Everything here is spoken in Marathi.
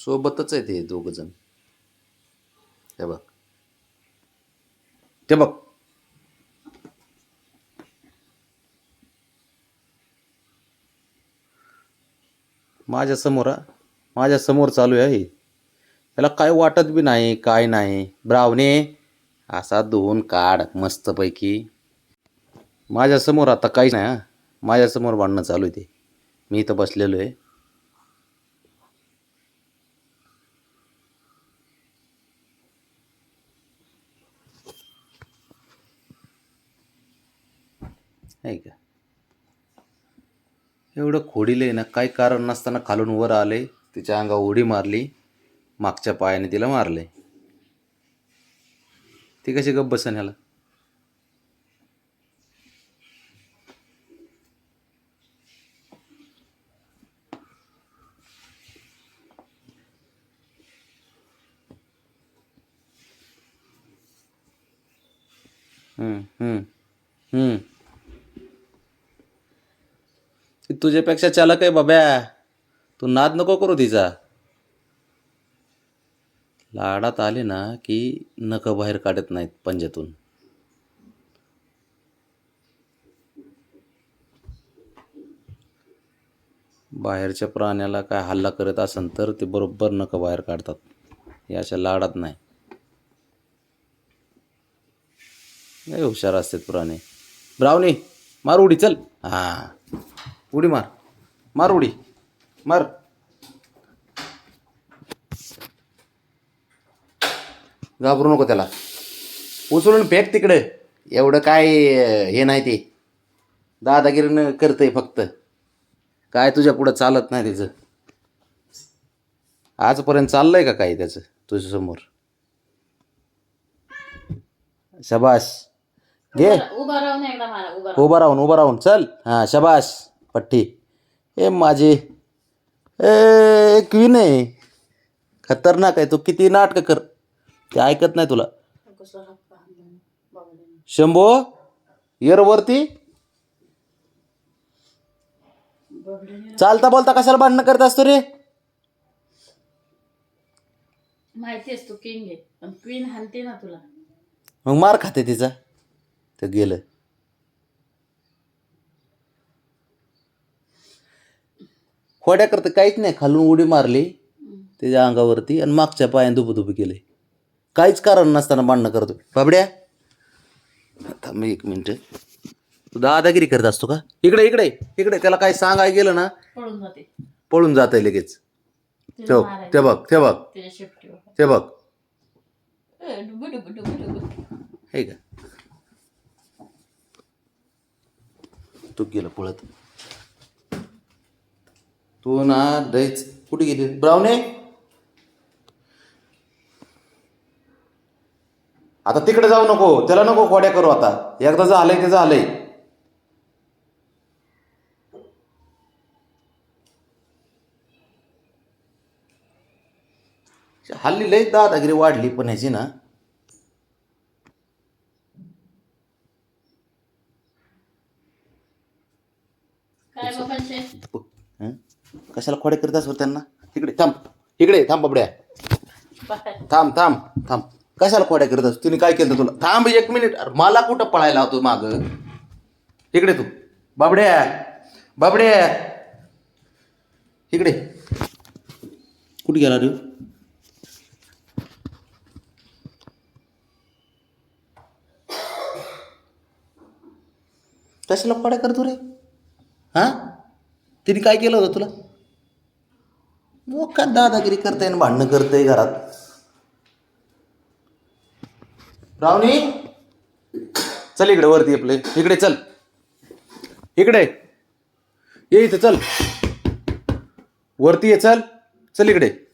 सोबतच आहे ते दोघंजण हे बघ. ते बघ. माझ्यासमोर माझ्यासमोर चालू आहे त्याला काय वाटत बी नाही काय नाही. ब्रावणे असा धुवून काढ मस्तपैकी. माझ्यासमोर आता काही नाही हा. माझ्यासमोर भांडणं चालू आहे ते. मी इथं बसलेलो आहे. आहे का? एवढं खोडीलं आहे ना काही कारण नसताना खालून वर आले तिच्या अंगावर उडी मारली मागच्या पायाने तिला मारले. ती कशी गप्प बसन ह्याला? हम्म, हम्म. ती तुझ्यापेक्षा चालक आहे बाब्या. तू नाद नको करू तिचा. लाडात आले ना की नख बाहेर काढत नाहीत पंजातून. बाहेरच्या प्राण्याला काय हल्ला करत असेल तर ते बरोबर नख बाहेर काढतात. हे अशा लाडात नाही. नाही हुशार असतात प्राणी. ब्रावणी मार उडी चल. हां. उडी मार. मार उडी. मार. घाबरू नको त्याला. उचलून फेक तिकडे. एवढं काय हे नाही ते. दादागिरीनं करतंय फक्त. काय तुझ्या पुढं चालत नाही त्याचं. आजपर्यंत चाललंय का काही त्याचं तुझ्यासमोर शबाश घे. उभा राहून उभा राहून उभा राहून. चल. हां शबाश पट्टी. ए माझे. ए क्वीन आहे. खतरनाक आहे. तू किती नाटकं कर. ते ऐकत नाही तुला. शंभो येरवरती बघण्याने चालता बोलता कशाला भांडणं करत असतो रे? माहितीच तू किंग आहे. पण क्वीन हानते ना तुला. मग मार खाते तिचा. ते गेलं. खोड्या करतं काहीच नाही. खालून उडी मारली त्याच्या अंगावरती आणि मागच्या पायाने दुबुदुबी केले. काहीच कारण नसताना भांडणं करतो बाबड्या. थांब एक मिनिट. तू दादागिरी करत असतो का? इकडे इकडे इकडे. त्याला काय सांगाय गेलं ना पळून जाते. पळून जात आहे लगेच ते बघ. ते बघ ते बघ. त्याच्या शेपटीवर ते बघ. ए, डुबू डुबू डुबू डुबू. हे का? तू गेलं पळत. तू ना लयच कुठे गेली? ब्रावणे आता तिकडे जाऊ नको. त्याला नको खोड्या करू आता. एकदा झालंय ते झालंय. हल्ली लय दादागिरी वाढली पण ह्याची ना. काय हं? कशाला खोडे करत असतो त्यांना? इकडे थांब. इकडे थांब बाबड्या. थांब थांब थांब. कशाला खोड्या करत असतो तिने काय केलं तुला? थांब एक मिनिट. अरे मला कुठं पळायला होतो माग? इकडे तू. बाबड्या बाबड्या. इकडे. कुठे गेला रे? कशाला खोड्या करतो रे? हा? तिने काय केलं होतं तुला? मग का दादागिरी करताय आणि भांडणं करतंय घरात. रावणी चल इकडे वरती आपले. इकडे चल. इकडे. ये इथं चल. वरती ये चल. चल इकडे.